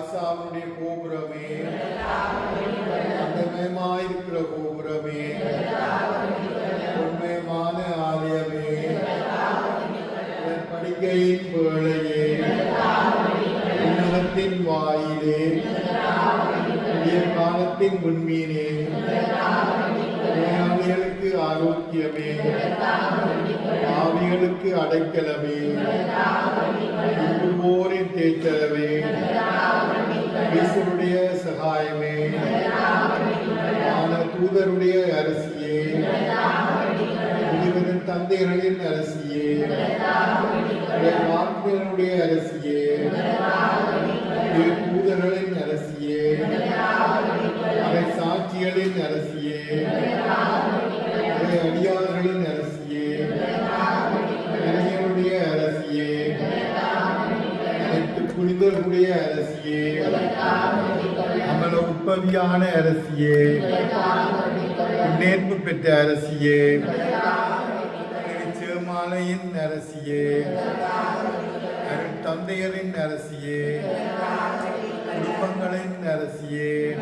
ஆசாமனுடைய கோபுரமே. அந்தமயமாயிருக்கிற கோபுரமே. உண்மையமான ஆலயமே. படிக்கையின் வேளையே. உன்னதத்தின் வாயிலே. காலத்தின் முன்மீனே. நோயாளிகளுக்கு ஆரோக்கியமே. ஆவிகளுக்கு அடைக்கலமே. போரின் தேய்த்தலமே. ஈஸ்வருடைய சகாயமே. ஆன தூதருடைய அரசியே. இருவரின் தந்தைகளின் அரசியே. வாக்கியனுடைய அரசியே திரு தூதர்களின் அரசியே அவை சாட்சிகளின் அரசியே அவை அடியார்களின் அரசியே இளைஞருடைய அரசியே அனைத்து அரசியே. அமல உற்பவியான அரசியே. நேர்ப்பு பெற்ற அரசியே. திருச்சேமாலையின் அரசியே. தந்தையரின் அரசியே. குடும்பங்களின் அரசியே.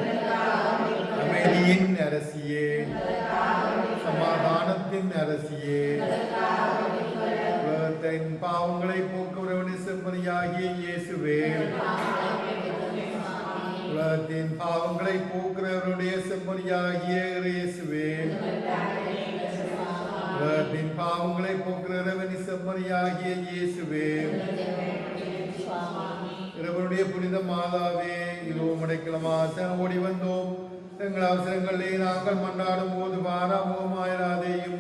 பாவங்களை போக்குறவருடைய செம்மொழியாகிய இயேசுவே. உலகத்தின் பாவங்களை போக்குறவன் செம்மொழியாகிய இயேசுவே. இறைவனுடைய புனித மாதாவே இதோ முடைக்கிழமாசன் ஓடி வந்தோம். எங்கள் அவசரங்களிலே நாங்கள் மன்றாடும் போது பாராமுகமாயிராதேயும்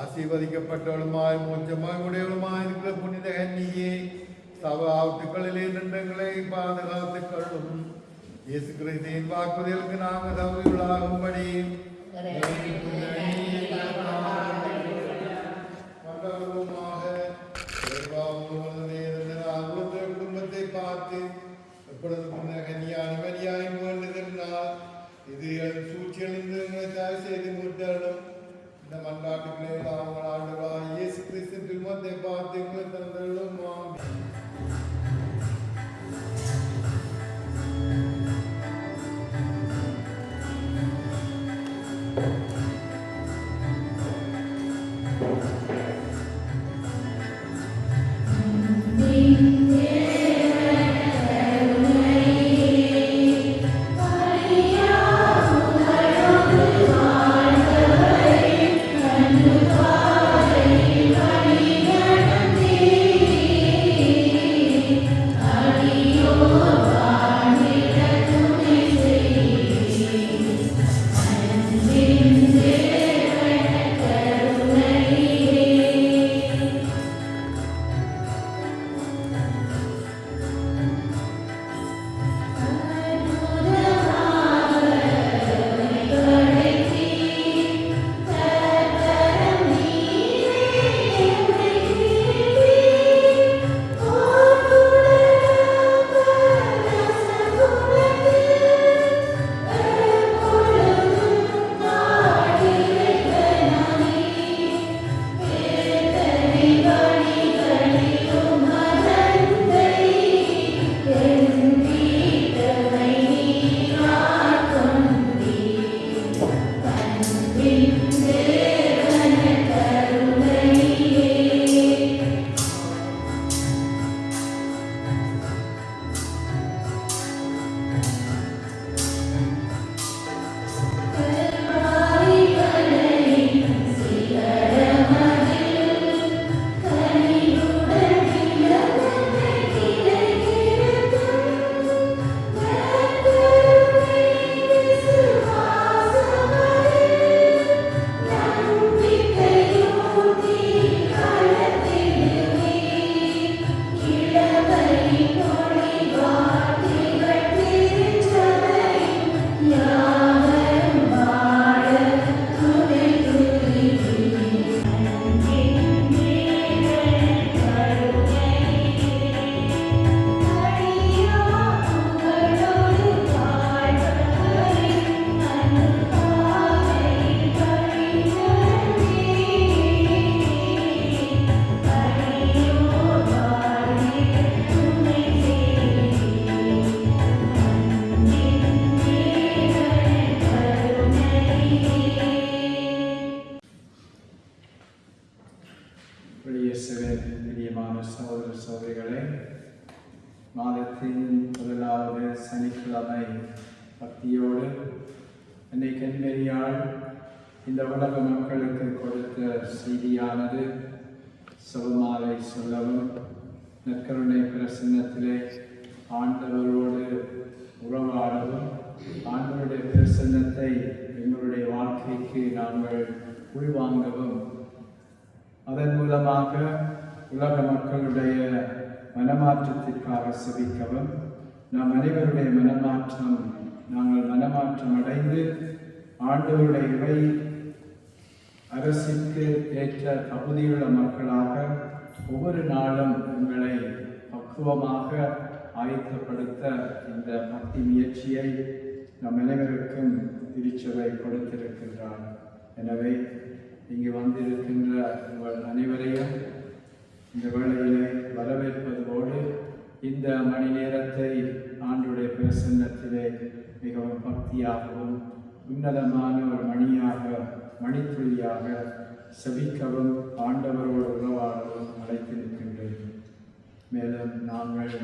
ஆசீர்வதிக்கப்பட்டவளுமாய் மூச்சமாய் உடையவளுமாய் இருக்கிற புனித கன்னியே சப ஆத்துக்களிலே நின்றங்களை பாதுகாத்துக்கொள்ளும் இயேசு கிறிஸ்தின் வாக்குறுதிகளுக்கு நாங்கள் தவறியுள்ளாகும்படி மண்டலமாக குடும்பத்தை பார்த்து எப்பொழுது முன்னர் கன்னியானி மரியாய் வேண்டுகின்றார் இது என் சூழ்ச்சியழிந்து எங்களை தாய் செய்து மீட்டலும் இந்த மன்றாட்டுக்களை தாங்கள் ஆண்டுவா இயேசு கிறிஸ்து திருமத்தை பார்த்து எங்களை அலை சொல்லவும் நற்கருணை பிரசன்னத்திலே ஆண்டவரோடு உறவாடவும் ஆண்டவருடைய பிரசன்னத்தை எங்களுடைய வாழ்க்கைக்கு நாங்கள் உள்வாங்கவும் அதன் மூலமாக உலக மக்களுடைய மனமாற்றத்திற்காக செபிக்கவும் நாம் அனைவருடைய மனமாற்றம் நாங்கள் மனமாற்றம் அடைந்து ஆண்டவருடைய இவை அரசிற்கு ஏற்ற தகுதியுள்ள மக்களாக ஒவ்வொரு நாளும் உங்களை பக்குவமாக ஆயத்தப்படுத்த இந்த பக்தி முயற்சியை நம் அனைவருக்கும் திருச்சபை கொடுத்திருக்கின்றார். எனவே இங்கு வந்திருக்கின்ற உங்கள் அனைவரையும் இந்த வேளையிலே வரவேற்பதோடு இந்த மணி நேரத்தை ஆண்டுடைய பிரசன்னத்திலே மிகவும் பக்தியாகவும் உன்னதமான ஒரு மணியாக மணித்துளியாக செபிக்கவும் ஆண்டவரோடு உறவாடவும் அழைத்திருக்கின்றேன் மேலும் நாங்கள்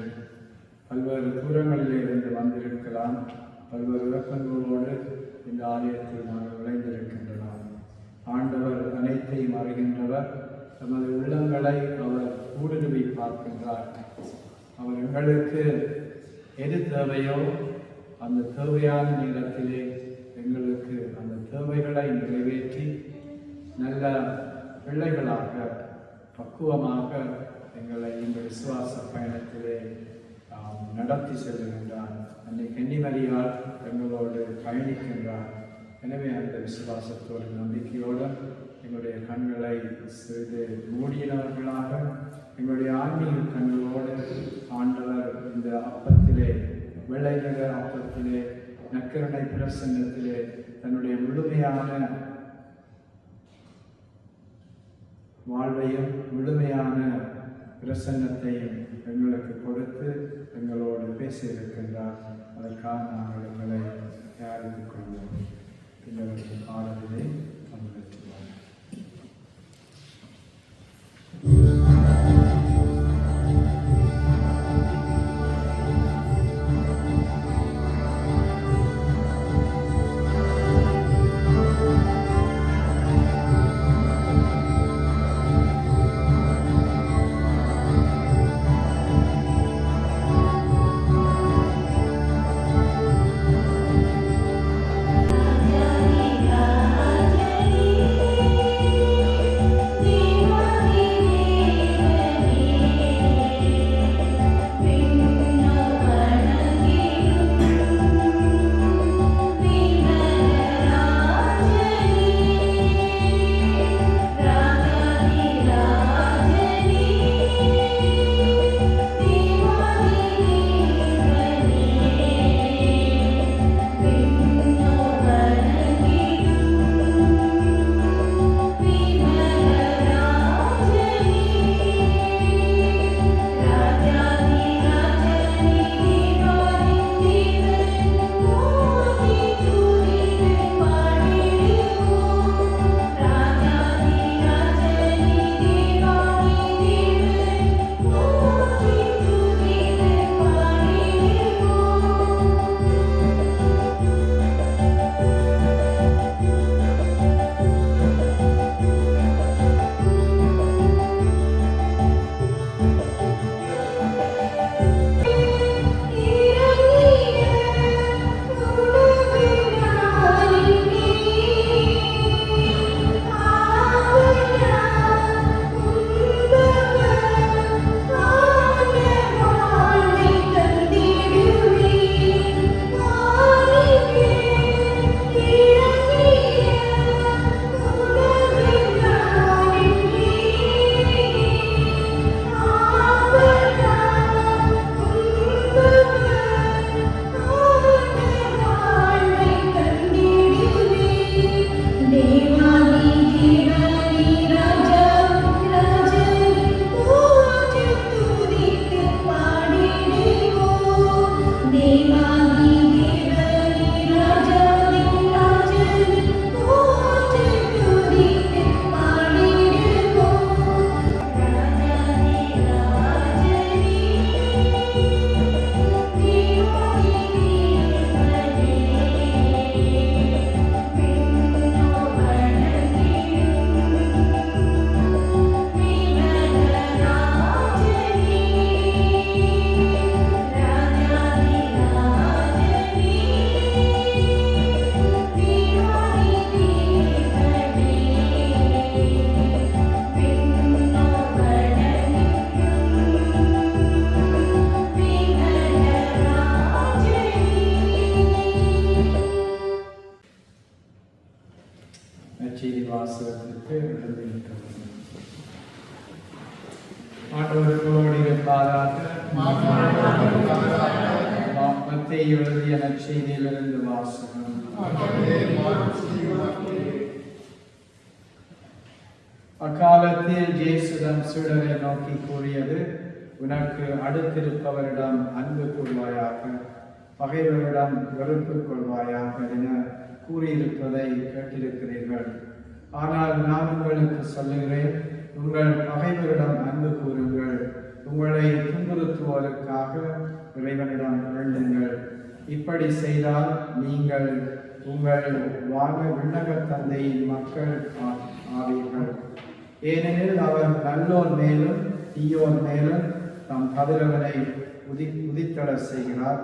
பல்வேறு தூரங்களில் இருந்து வந்திருக்கலாம். பல்வேறு விளக்கங்களோடு இந்த ஆலயத்தில் நாங்கள் விளைந்திருக்கின்றோம் ஆண்டவர் அனைத்தையும் அறிகின்றவர். தமது உள்ளங்களை அவர் ஊடுருவி பார்க்கின்றார். அவர் எங்களுக்கு எது தேவையோ அந்த தேவையான நேரத்திலே எங்களுக்கு அந்த தேவைகளை நிறைவேற்றி நல்ல பிள்ளைகளாக பக்குவமாக எங்களை இந்த விசுவாச பயணத்திலே நடத்தி செல்லுகின்றார். அன்னை கன்னிமரியால் எங்களோடு பயணிக்கின்றார். எனவே அந்த விசுவாசத்தோடு நம்பிக்கையோடு எங்களுடைய கண்களை சிறிது மூடினவர்களாக எங்களுடைய ஆன்மீக கண்களோடு ஆண்டவர் இந்த அப்பத்திலே வெள்ளை நிற அப்பத்திலே நக்கரணை பிரசன்னத்திலே தன்னுடைய முழுமையான வாழ்வையும் முழுமையான பிரசன்னத்தையும் எங்களுக்கு கொடுத்து எங்களோடு பேசியிருக்கின்றார். அதற்காக நாங்கள் எங்களை தயாரித்துக் கொள்வோம். பின்னர் காலத்திலே பேர் எழுதியிருக்கிறது ஆண்டவர்களோடு இருப்பாராக மத்திய எழுதிய நற்செய்தியிலிருந்து வாசகம் அக்காலத்தில் ஜேசுதம் சீடரை நோக்கி கூறியது உனக்கு அடுத்திருப்பவரிடம் அன்பு கொள்வாயாக பகைவரிடம் வெறுப்பு கொள்வாயாக என கூறியிருப்பதை கேட்டிருக்கிறீர்கள். ஆனால் நான் உங்களுக்கு சொல்லுகிறேன் உங்கள் பகைவரிடம் அன்பு கூறுங்கள். உங்களை துன்புறுத்துவோருக்காக இறைவனிடம் வேண்டுங்கள். இப்படி செய்தால் நீங்கள் உங்கள் வான விண்ணக தந்தையின் மக்கள் ஆவீர்கள். ஏனெனில் அவர் நல்லோர் மேலும் தீயோர் மேலும் தம் கதிரவனை உதி உதித்தட செய்கிறார்.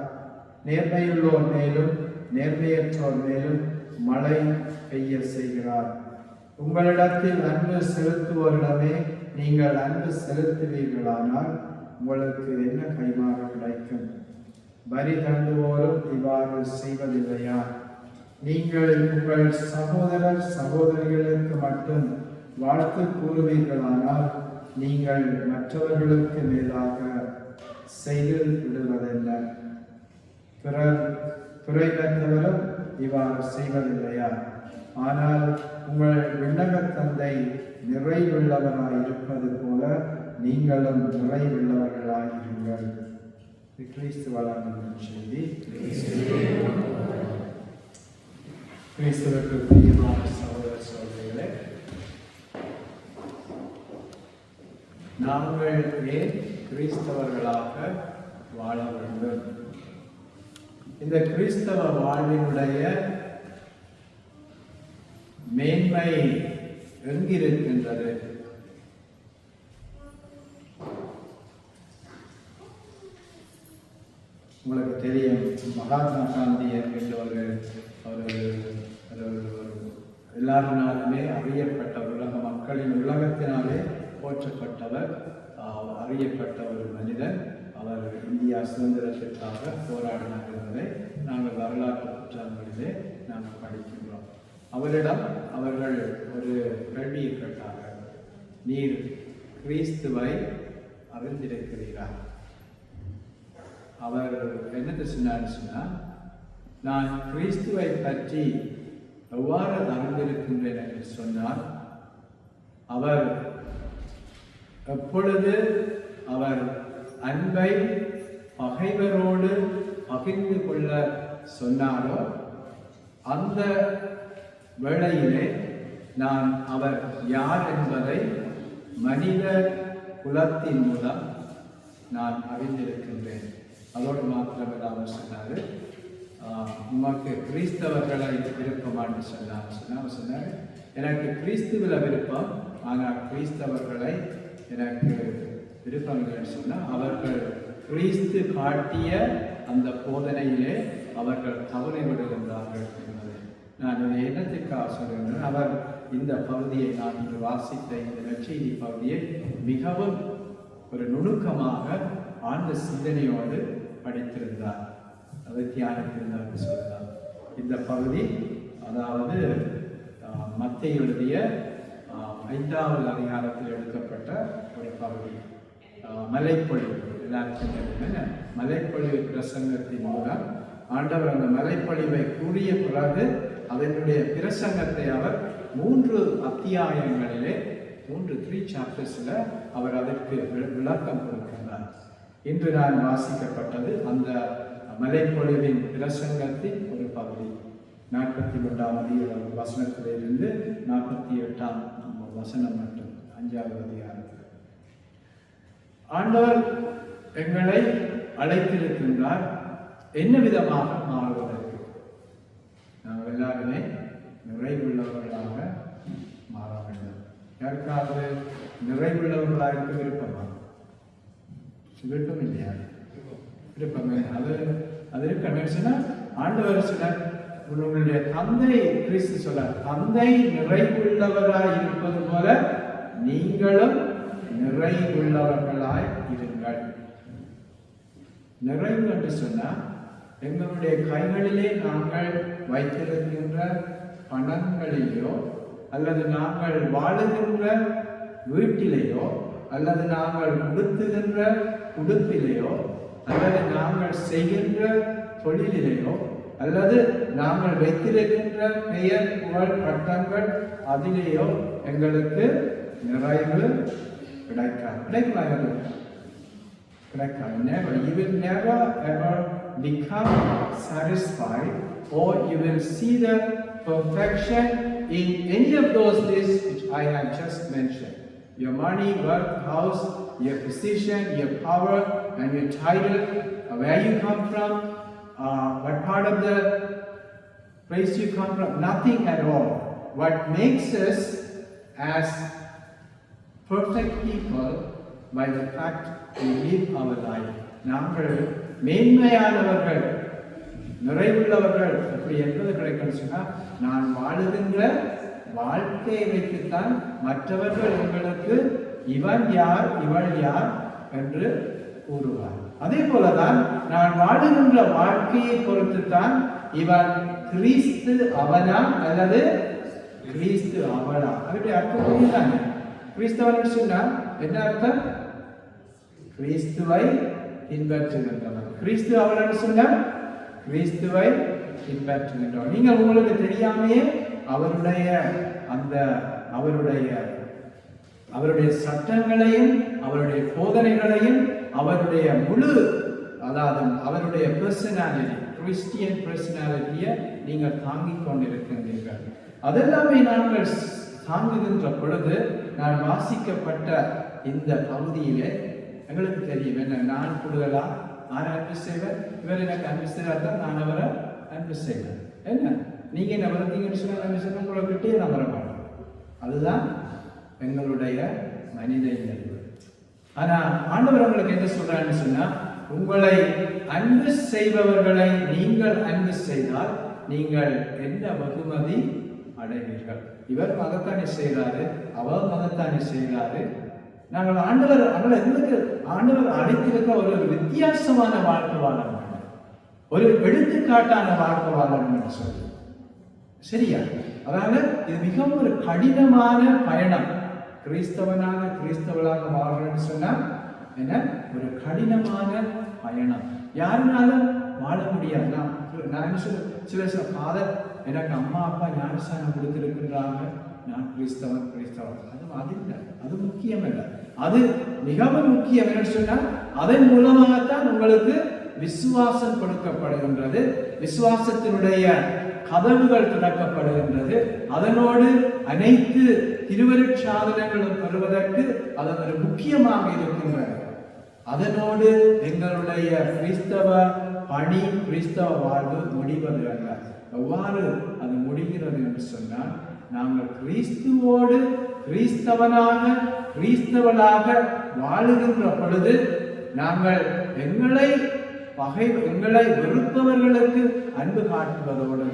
நேர்மையுள்ளோர் மேலும் நேர்மையற்றோர் மேலும் மழை பெய்ய செய்கிறார். உங்களிடத்தில் அன்பு செலுத்துவோரிடமே நீங்கள் அன்பு செலுத்துவீர்களானால் உங்களுக்கு என்ன கைமாறு கிடைக்கும்? வரி தண்டுவோரும் இவ்வாறு செய்வதில்லையா? நீங்கள் உங்கள் சகோதரர் சகோதரிகளுக்கு மட்டும் வாழ்த்து கூறுவீர்களானால் நீங்கள் மற்றவர்களுக்கு மேலாக செய்து விடுவதென்ன பிறர் பிறைவற்றவரும் இவ்வாறு செய்வதில்லையா? ஆனால் உங்கள் விண்ணக தந்தை நிறைவுள்ளவராய் இருப்பது போல நீங்களும் நிறைவுள்ளவர்களாய் இருங்கள் கிறிஸ்துவளான செய்தி. கிறிஸ்துவுக்கு பிரியமான சகோதர சகோதரிகளே நாங்கள் ஏன் கிறிஸ்தவர்களாக வாழ வேண்டும்? இந்த கிறிஸ்தவ வாழ்வினுடைய மேன்மை எங்கிருக்கின்றது உங்களுக்கு தெரியும் மகாத்மா காந்தி என்கின்றவர்கள் ஒரு ஒரு எல்லாருனாலுமே அறியப்பட்ட உலக மக்களின் உலகத்தினாலே போற்றப்பட்டவர். ஆஹ், அறியப்பட்ட ஒரு மனிதன். அவர் இந்தியா சுதந்திரத்திற்காக போராடினார் என்பதை நாங்கள் வரலாற்று புத்தகங்களிலே நாங்கள் படிக்கின்றோம். அவரிடம் அவர்கள் ஒரு கேள்வியை கேட்டார்கள். நீர் கிறிஸ்துவை அறிந்திருக்கிறீரா? அவர் என்னத்தை சொன்னார் சொன்னால் நான் கிறிஸ்துவை பற்றி எவ்வாறு அறிந்திருக்கின்றேன்? என்று சொன்னால் அவர் எப்பொழுது அவர் அன்பை பகைவரோடு பகிர்ந்து கொள்ள சொன்னாரோ அந்த வேளையிலே நான் அவர் யார் என்பதை மனித குலத்தின் மூலம் நான் அறிந்திருக்கின்றேன். அதோடு மாத்திரமில்லாமல் அவர் சொன்னார். உமக்கு கிறிஸ்தவர்களை விருப்பமான்னு சொன்னார். சொன்னார். அவர் சொன்னார் எனக்கு கிறிஸ்துவில் விருப்பம் ஆனால் கிறிஸ்தவர்களை எனக்கு விருப்பம் இல்லைன்னு சொன்னால் அவர்கள் கிறிஸ்து காட்டிய அந்த போதனையிலே அவர்கள் தவறை விடுகின்றார்கள் நான் ஒரு என்னத்திற்காக சொல்கிறேன் அவர் இந்த பகுதியை நான் இங்கு வாசித்த இந்த நற்செய்தி பகுதியை மிகவும் ஒரு நுணுக்கமாக ஆழ்ந்த சிந்தனையோடு படித்திருந்தார். அதை தியானித்திருந்தார் என்று சொல்லலாம் இந்த பகுதி அதாவது ஆஹ், எழுதிய ஐந்தாவது அதிகாரத்தில் எடுக்கப்பட்ட ஒரு பகுதி. மலைப்பொழிவு எல்லாருக்கும் தெரியும் மலைப்பொழிவு பிரசங்கத்தின் மூலம் ஆண்டவர் அந்த மலைப்பொழிவை கூறிய பிறகு அதனுடைய பிரசங்கத்தை அவர் மூன்று அத்தியாயங்களிலே மூன்று த்ரீ சாப்டர்ஸில் அவர் அதற்கு விளக்கம் கொடுக்கின்றார். இன்று நான் வாசிக்கப்பட்டது அந்த மலைப்பொழிவின் பிரசங்கத்தின் ஒரு பகுதி. நாற்பத்தி ஒன்றாம் அதிகார வசனத்திலிருந்து நாற்பத்தி எட்டாம் வசனம் மட்டும் அஞ்சாவது அதிகாரம். ஆண்டவர் எங்களை அழைத்திருக்கின்றார். என்ன விதமாக மாறுவது? எல்லாருமே நிறைவுள்ளவர்களாக மாற வேண்டும். யாருக்காவது நிறைவுள்ளவர்களாக இருக்க விருப்பமா? விருப்பம் இல்லையா விருப்பமே அது அது இருக்கணும் சொன்னா ஆண்டவர் சொன்னார் உங்களுடைய தந்தை கிறிஸ்து சொல்றார் தந்தை நிறைவுள்ளவராய் இருப்பது போல நீங்களும் நிறைவுள்ளவர்களாய் இருங்கள். நிறைவு என்று சொன்னால் எங்களுடைய கைகளிலே நாங்கள் வைத்திருக்கின்ற பணங்களிலேயோ அல்லது நாங்கள் வாழுகின்ற வீட்டிலேயோ அல்லது நாங்கள் உடுத்துகின்ற உடுப்பிலேயோ அல்லது நாங்கள் செய்கின்ற தொழிலிலேயோ அல்லது நாங்கள் வைத்திருக்கின்ற பெயர் புகழ் பட்டங்கள் அதிலேயோ எங்களுக்கு நிறைவு கிடைக்காது. கிடைக்கலாம் கிடைக்காது. never you will never ever become satisfied or you will see the perfection in any of those lists which I have just mentioned. Your money, work, house, your position, your power, and your title, where you come from, uh, what part of the place you come from, nothing at all. What makes us as perfect people by the fact we live our life. Number மேன்மையானவர்கள் நிறைவுள்ளவர்கள் அப்படி என்பது கிடைக்கணும் சொன்னால் நான் வாழுகின்ற வாழ்க்கையை வைத்துத்தான் மற்றவர்கள் உங்களுக்கு இவன் யார் இவள் யார் என்று கூறுவார். அதே போலதான் நான் வாழுகின்ற வாழ்க்கையை பொறுத்துத்தான் இவன் கிறிஸ்து அவனா அல்லது கிறிஸ்து அவளா? அதனுடைய அர்த்தம் புரியுதாங்க கிறிஸ்தவன் சொன்னா என்ன அர்த்தம்? கிறிஸ்துவை பின்பற்றுகின்றவன் கிறிஸ்து அவளன்னு சொன்னா கிறிஸ்துவை பின்பற்றுகின்றவன் நீங்கள் உங்களுக்கு தெரியாமையே அவருடைய அந்த அவருடைய அவருடைய சட்டங்களையும் அவருடைய போதனைகளையும் அவருடைய முழு அதாவது அவருடைய பர்சனாலிட்டி கிறிஸ்டியன் பர்சனாலிட்டியை நீங்கள் தாங்கிக் கொண்டிருக்கின்றீர்கள். அதெல்லாமே நாங்கள் தாங்குகின்ற பொழுது நான் வாசிக்கப்பட்ட இந்த பகுதியிலே எங்களுக்கு தெரியும். என்ன நான் கூடுதலா நான் அன்பு செய்வேன் இவர் எனக்கு அன்பு செய்தால் தான் நான் அவரை அன்பு செய்வேன். என்ன? நீங்கள் என்ன வளர்த்தீங்கன்னு சொன்னால் அன்பு செய்ய உங்களை கிட்டே நான் வர மாட்டேன். அதுதான் எங்களுடைய மனித இயல்பு. ஆனால் ஆண்டவர் உங்களுக்கு என்ன சொல்கிறான்னு சொன்னால் உங்களை அன்பு செய்பவர்களை நீங்கள் அன்பு செய்தால் நீங்கள் என்ன வெகுமதி அடைவீர்கள்? இவர் மகத்தானே செய்கிறாரு அவர் மகத்தானே செய்கிறாரு நாங்கள் ஆண்டவர் அவங்களை எங்களுக்கு ஆண்டவர் அழைத்திருக்க ஒரு வித்தியாசமான வாழ்க்கை வாழ வேண்டும். ஒரு எடுத்துக்காட்டான வாழ்க்கை வாழ வேண்டும் சொல்லி. சரியா? அதாவது இது மிகவும் ஒரு கடினமான பயணம். கிறிஸ்தவனாக கிறிஸ்தவளாக வாழ்றேன்னு சொன்னால் என்ன? ஒரு கடினமான பயணம். யாருனாலும் வாழ முடியாது? நான் நான் சில சில சில ஃபாதர் எனக்கு அம்மா அப்பா ஞானஸ்தானம் கொடுத்திருக்கின்றாங்க. நான் கிறிஸ்தவன் கிறிஸ்தவன். அது அது இல்லை. அது முக்கியம் இல்லை அது மிகவும் முக்கியம் என்று சொன்னால் அதன் மூலமாகத்தான் உங்களுக்கு விசுவாசம் கொடுக்கப்படுகின்றது. விசுவாசத்தினுடைய கதவுகள் திறக்கப்படுகின்றது. அதனோடு அனைத்து திருவருட்சாதனங்களும் பெறுவதற்கு அது ஒரு முக்கியமாக இருக்கின்றது. அதனோடு எங்களுடைய கிறிஸ்தவ பணி கிறிஸ்தவ வாழ்வு முடிவது அல்ல. எவ்வாறு அது முடிகிறது என்று சொன்னால் நாங்கள் கிறிஸ்துவோடு கிறிஸ்தவனாக கிறிஸ்தவனாக வாழுகின்ற பொழுது நாங்கள் எங்களை பகை எங்களை வெறுப்பவர்களுக்கு அன்பு காட்டுவதோடு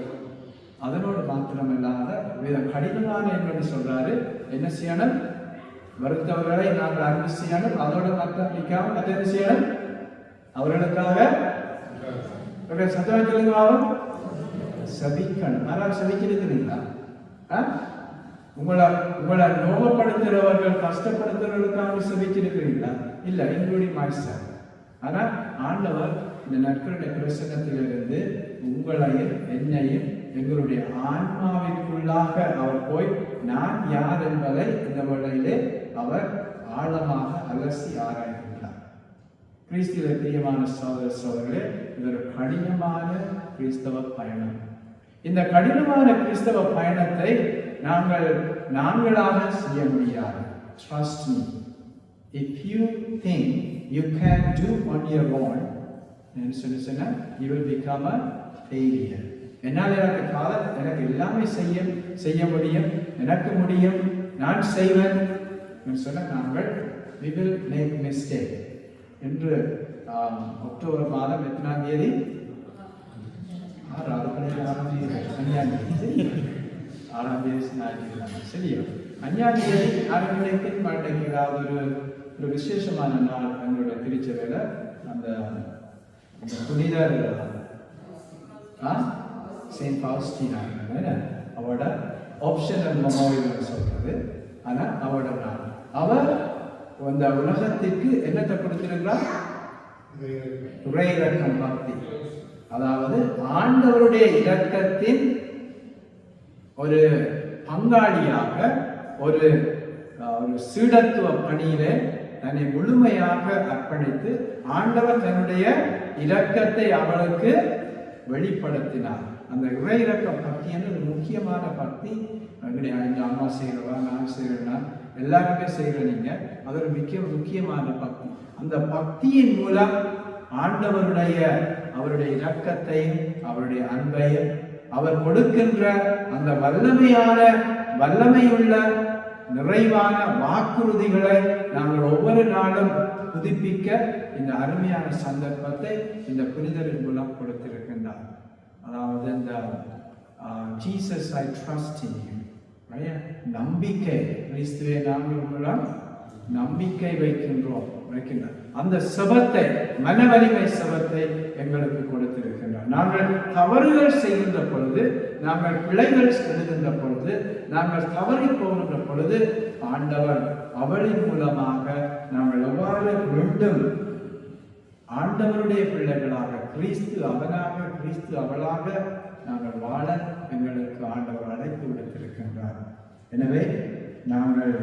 அதனோடு மாத்திரமில்லாத மிக கடினமான என்று சொல்றாரு என்ன செய்யணும்? வருத்தவர்களை நாங்கள் அன்பு செய்யணும் அதோடு மாத்திரம் நிற்காம மற்ற என்ன செய்யணும்? அவர்களுக்காக அவருடைய சத்தவத்திலிருந்தாலும் சபிக்கணும். யாராவது சபிக்கிறீங்களா உங்களை உங்களை நோகப்படுத்துகிறவர்கள் கஷ்டப்படுத்துறவர்களுக்காக சபிச்சிருக்கிறீங்களா இல்லை இன்க்ளூடிங் மாஸ்டர் ஆனால் ஆண்டவர் இந்த நற்கருடைய பிரசனத்திலிருந்து உங்களையும் என்னையும் எங்களுடைய ஆன்மாவிற்குள்ளாக அவர் போய் நான் யார் என்பதை இந்த வேளையிலே அவர் ஆழமாக அலசி ஆராய்கின்றார். கிறிஸ்துவ பிரியமான சோதர சோதரர்களே இது ஒரு கடினமான கிறிஸ்தவ பயணம். இந்த கடினமான கிறிஸ்தவ பயணத்தை நாங்கள் நாங்களாக செய்ய முடியாது trust me if you think you can do on your own என்று சொல்லி சொன்னால் you will become a failure என்னால் எனக்கு கால எனக்கு எல்லாமே செய்ய செய்ய முடியும் எனக்கு முடியும் நான் செய்வேன். என்று சொன்ன நாங்கள் வி வில் மேக் மிஸ்டேக் என்று அக்டோபர் மாதம் எத்தனாம் தேதி ஆறாவது பிள்ளைங்க ஆறாம் தேதி. ஆறாம் அஞ்சாம் தேதி ஆறாம் பிள்ளைக்கு மாட்டேங்க ஏதாவது ஒரு ஒரு விசேஷமான நாள் எங்களுடைய திருச்சபையில அந்த அந்த புனிதர் ஆ செயின்ட் பாஸ்டினா அவட ஆப்ஷனல் மெமோரியல் சொல்றது ஆனா அவரோட நாள் அவர் அந்த உலகத்திற்கு என்னத்தை கொடுத்திருக்கிறார் இறையிறக்கம் பக்தி அதாவது ஆண்டவருடைய இரக்கத்தின் ஒரு பங்காளியாக ஒரு ஒரு சீடத்துவ பணியிலே தன்னை முழுமையாக அர்ப்பணித்து ஆண்டவர் தன்னுடைய இரக்கத்தை அவளுக்கு வெளிப்படுத்தினார். அந்த இறை இறக்க பக்தின்னு ஒரு முக்கியமான பக்தி. எங்களுடைய எங்கள் அம்மா செய்கிறவா நான் செய்கிறேன்னா எல்லாருமே செய்கிற நீங்கள் அது ஒரு முக்கிய முக்கியமான பக்தி. அந்த பக்தியின் மூலம் ஆண்டவருடைய அவருடைய இரக்கத்தையும் அவருடைய அன்பையும் அவர் கொடுக்கின்ற அந்த வல்லமையான வல்லமையுள்ள நிறைவான வாக்குறுதிகளை நாங்கள் ஒவ்வொரு நாளும் புதுப்பிக்க இந்த அருமையான சந்தர்ப்பத்தை இந்த புரிதலின் மூலம் கொடுத்திருக்கின்றார். அதாவது இந்த ஜீசஸ் ஐ ட்ரஸ்ட் நம்பிக்கை கிறிஸ்துவே நாங்கள் மூலம் நம்பிக்கை வைக்கின்றோம். வைக்கின்றோம் அந்த செபத்தை மன வலிமை செபத்தை எங்களுக்கு கொடுத்திருக்கின்றார். நாங்கள் தவறுகள் செய்கின்ற பொழுது நாங்கள் பிழைகள் எழுகின்ற பொழுது நாங்கள் தவறி போகின்ற பொழுது ஆண்டவர் அவளின் மூலமாக நாங்கள் எவ்வாறு மீண்டும் ஆண்டவருடைய பிள்ளைகளாக கிறிஸ்து அவனாக கிறிஸ்து அவளாக நாங்கள் வாழ எங்களுக்கு ஆண்டவர் அழைத்து விடுத்திருக்கின்றார். எனவே நாங்கள்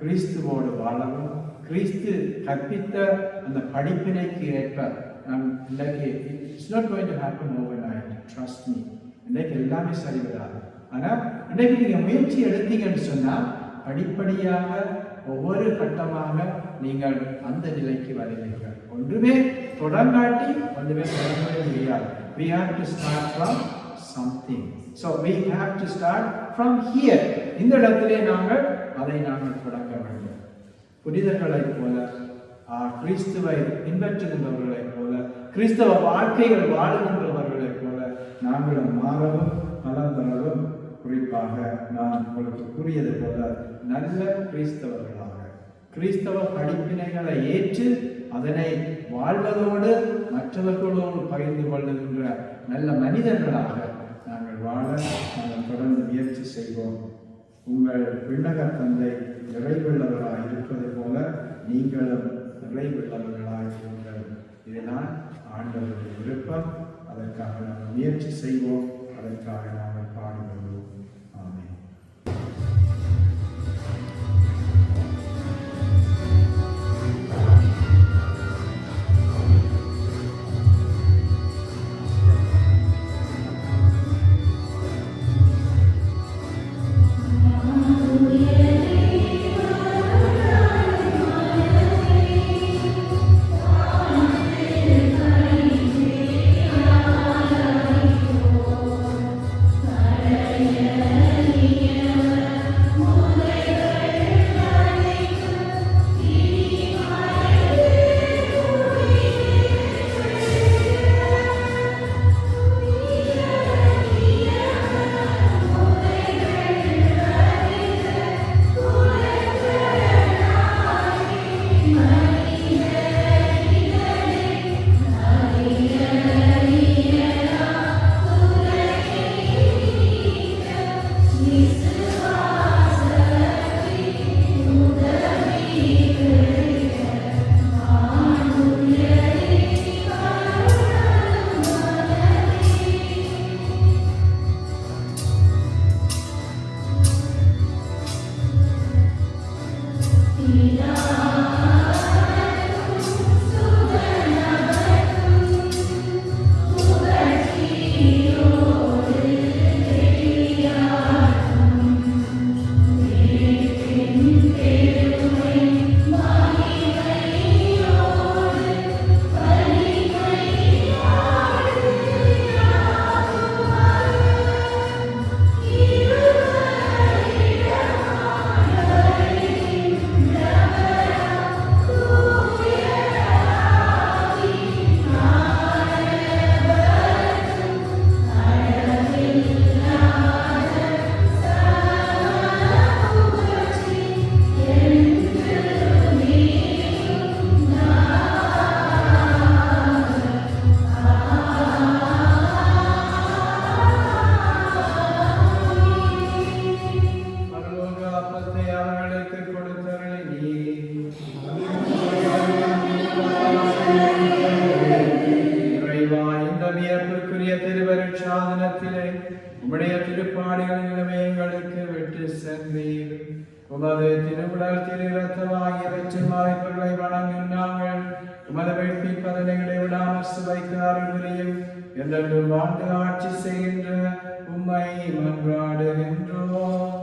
கிறிஸ்துவோடு வாழவும் கிறிஸ்து கற்பித்த அந்த படிப்பினைக்கு ஏற்ப நம் இன்றைக்கு it's not going to happen overnight trust me இன்றைக்கு எல்லாமே சரி வராது ஆனால் இன்றைக்கு நீங்கள் முயற்சி எடுத்தீங்கன்னு சொன்னால் படிப்படியாக ஒவ்வொரு கட்டமாக நீங்கள் அந்த நிலைக்கு வருவீர்கள். ஒன்றுமே தொடங்காட்டி ஒன்றுமே தொடங்கவே முடியாது. We have to start from something. So we have to start from here. இந்த இடத்திலே நாங்கள் அதை நாங்கள் தொடங்க வேண்டும். புனிதர்களைப் போல கிறிஸ்துவை பின்பற்றுகின்றவர்களைப் போல கிறிஸ்தவ வாழ்க்கைகள் வாழுகின்றவர்களைப் போல நாங்களும் மாறவும் பலம் பெறவும் குறிப்பாக நான் உங்களுக்கு கூறியது போல நல்ல கிறிஸ்தவர்களாக. கிறிஸ்தவ படிப்பினைகளை ஏற்று அதனை வாழ்வதோடு மற்றவர்களோடு பகிர்ந்து கொள்ளுகின்ற நல்ல மனிதர்களாக நாங்கள் வாழ நாங்கள் தொடர்ந்து முயற்சி செய்வோம். உங்கள் விண்ணக தந்தை நிறைவுள்ளவராய் இருப்பது போல நீங்களும் நிறைவுள்ளவர்களாய் இருங்கள். இதுதான் ஆண்டவருடைய விருப்பம். அதற்காக நாங்கள் முயற்சி செய்வோம். அதற்காக நாங்கள் பாடுபடுவோம். இடைவிடாமல் சுவைக்கிறார்கள் என்றென்றும் வாழ்ந்து ஆட்சி செய்கின்ற உம்மை மன்றாடுகின்றோம்.